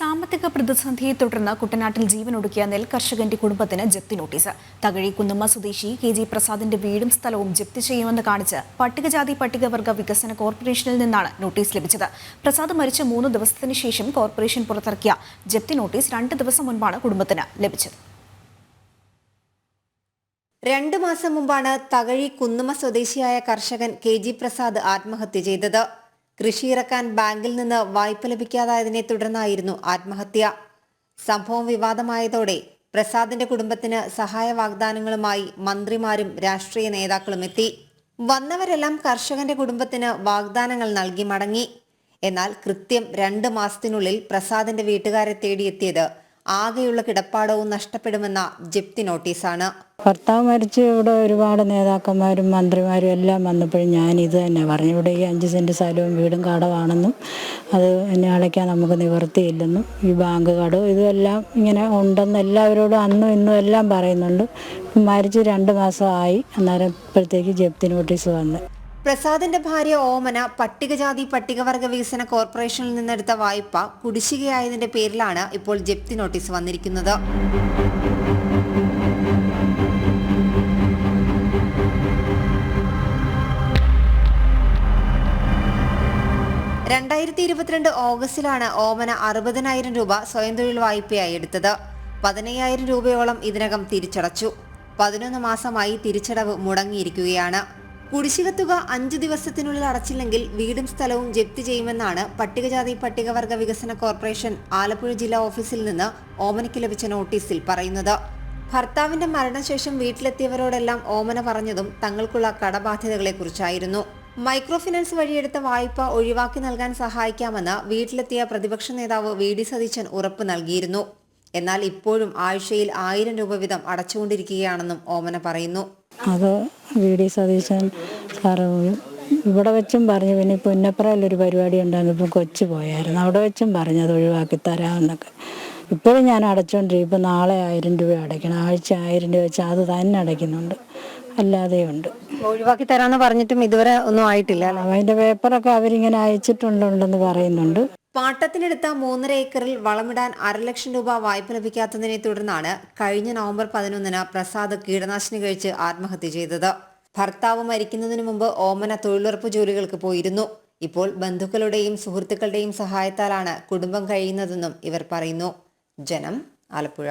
സാമ്പത്തിക പ്രതിസന്ധിയെ തുടർന്ന് കുട്ടനാട്ടിൽ ജീവനൊടുക്കിയ നെൽ കർഷകന്റെ കുടുംബത്തിന് ജപ്തി നോട്ടീസ്. തകഴി കുന്നുമ്മ സ്വദേശി കെ ജി പ്രസാദിന്റെ വീടും സ്ഥലവും ജപ്തി ചെയ്യുമെന്ന് കാണിച്ച് പട്ടികജാതി പട്ടികവർഗ വികസന കോർപ്പറേഷനിൽ നിന്നാണ് നോട്ടീസ് ലഭിച്ചത്. പ്രസാദ് മരിച്ച മൂന്ന് ദിവസത്തിന് ശേഷം കോർപ്പറേഷൻ പുറത്തിറക്കിയ ജപ്തി നോട്ടീസ് രണ്ട് ദിവസം മുൻപാണ് കുടുംബത്തിന് ലഭിച്ചത്. രണ്ട് മാസം മുമ്പാണ് തകഴി കുന്നുമ സ്വദേശിയായ കർഷകൻ കെ ജി പ്രസാദ് ആത്മഹത്യ ചെയ്തത്. കൃഷി ഇറക്കാൻ ബാങ്കിൽ നിന്ന് വായ്പ ലഭിക്കാതായതിനെ തുടർന്നായിരുന്നു ആത്മഹത്യ. സംഭവം വിവാദമായതോടെ പ്രസാദിന്റെ കുടുംബത്തിന് സഹായ വാഗ്ദാനങ്ങളുമായി മന്ത്രിമാരും രാഷ്ട്രീയ നേതാക്കളും എത്തി. വന്നവരെല്ലാം കർഷകന്റെ കുടുംബത്തിന് വാഗ്ദാനങ്ങൾ നൽകി മടങ്ങി. എന്നാൽ കൃത്യം രണ്ട് മാസത്തിനുള്ളിൽ പ്രസാദിന്റെ വീട്ടുകാരെ തേടിയെത്തിയത് ആകെയുള്ള കിടപ്പാടവും നഷ്ടപ്പെടുമെന്ന ജപ്തി നോട്ടീസാണ്. ഭർത്താവ് മരിച്ച് ഇവിടെ ഒരുപാട് നേതാക്കന്മാരും മന്ത്രിമാരും എല്ലാം വന്നപ്പോഴും ഞാൻ ഇത് തന്നെ പറഞ്ഞു. ഇവിടെ ഈ അഞ്ച് സെന്റ് സ്ഥലവും വീടും കടമാണെന്നും അത് എന്നെ അടയ്ക്കാൻ നമുക്ക് നിവർത്തിയില്ലെന്നും ഈ ബാങ്ക് കടവും ഇതെല്ലാം ഇങ്ങനെ ഉണ്ടെന്ന് എല്ലാവരോടും അന്നും ഇന്നും എല്ലാം പറയുന്നുണ്ട്. മരിച്ച് രണ്ട് മാസമായി അന്നേരം ഇപ്പോഴത്തേക്ക് ജപ്തി നോട്ടീസ് വന്ന്. പ്രസാദിന്റെ ഭാര്യ ഓമന പട്ടികജാതി പട്ടികവർഗ വികസന കോർപ്പറേഷനിൽ നിന്നെടുത്ത വായ്പ കുടിശ്ശികയായതിന്റെ പേരിലാണ് ഇപ്പോൾ ജപ്തി നോട്ടീസ് വന്നിരിക്കുന്നത്. രണ്ടായിരത്തി ഇരുപത്തിരണ്ട് ഓഗസ്റ്റിലാണ് ഓമന അറുപതിനായിരം രൂപ സ്വയം തൊഴിൽ വായ്പയായി എടുത്തത്. പതിനയ്യായിരം രൂപയോളം ഇതിനകം തിരിച്ചടച്ചു. പതിനൊന്ന് മാസമായി തിരിച്ചടവ് മുടങ്ങിയിരിക്കുകയാണ്. കുടിശ്ശിക തുക അഞ്ചു ദിവസത്തിനുള്ളിൽ അടച്ചില്ലെങ്കിൽ വീടും സ്ഥലവും ജപ്തി ചെയ്യുമെന്നാണ് പട്ടികജാതി പട്ടികവർഗ വികസന കോർപ്പറേഷൻ ആലപ്പുഴ ജില്ലാ ഓഫീസിൽ നിന്ന് ഓമനയ്ക്ക് ലഭിച്ച നോട്ടീസിൽ പറയുന്നത്. ഭർത്താവിന്റെ മരണശേഷം വീട്ടിലെത്തിയവരോടെല്ലാം ഓമന പറഞ്ഞതും തങ്ങൾക്കുള്ള കടബാധ്യതകളെക്കുറിച്ചായിരുന്നു. മൈക്രോ ഫിനാൻസ് വഴിയെടുത്ത വായ്പ ഒഴിവാക്കി നൽകാൻ സഹായിക്കാമെന്ന് വീട്ടിലെത്തിയ പ്രതിപക്ഷ നേതാവ് വി ഡി സതീശൻ ഉറപ്പ് നൽകിയിരുന്നു. എന്നാൽ ഇപ്പോഴും ആഴ്ചയിൽ ആയിരം രൂപ വീതം അടച്ചുകൊണ്ടിരിക്കുകയാണെന്നും ഓമന പറയുന്നു. അത് വി ഡി സതീശൻ സാറ് ഇവിടെ വെച്ചും പറഞ്ഞു. പിന്നെ ഇപ്പോൾ പുന്നപ്പറയിലൊരു പരിപാടി ഉണ്ടായിരുന്നു. ഇപ്പം കൊച്ചു പോയായിരുന്നു. അവിടെ വെച്ചും പറഞ്ഞു അത് ഒഴിവാക്കി തരാമെന്നൊക്കെ ഇപ്പോഴും ഞാൻ അടച്ചുകൊണ്ടിരിക്കും ഇപ്പം നാളെ ആയിരം രൂപ അടയ്ക്കണം. ആഴ്ച ആയിരം രൂപ വെച്ച് അത് തന്നെ അടയ്ക്കുന്നുണ്ട്. അല്ലാതെയുണ്ട് ഒഴിവാക്കി തരാമെന്ന് പറഞ്ഞിട്ടും ഇതുവരെ ഒന്നും ആയിട്ടില്ല അതിന്റെ പേപ്പറൊക്കെ അവരിങ്ങനെ അയച്ചിട്ടുണ്ടെന്ന് പറയുന്നുണ്ട്. പാട്ടത്തിനെടുത്ത മൂന്നര ഏക്കറിൽ വളമിടാൻ അരലക്ഷം രൂപ വായ്പ ലഭിക്കാത്തതിനെ തുടർന്നാണ് കഴിഞ്ഞ നവംബർ പതിനൊന്നിന് പ്രസാദ് കീടനാശിനി കഴിച്ച് ആത്മഹത്യ ചെയ്തത്. ഭർത്താവ് മരിക്കുന്നതിന് മുമ്പ് ഓമന തൊഴിലുറപ്പ് ജോലികൾക്ക് പോയിരുന്നു. ഇപ്പോൾ ബന്ധുക്കളുടെയും സുഹൃത്തുക്കളുടെയും സഹായത്താലാണ് കുടുംബം കഴിയുന്നതെന്നും ഇവർ പറയുന്നു. ജനം ആലപ്പുഴ.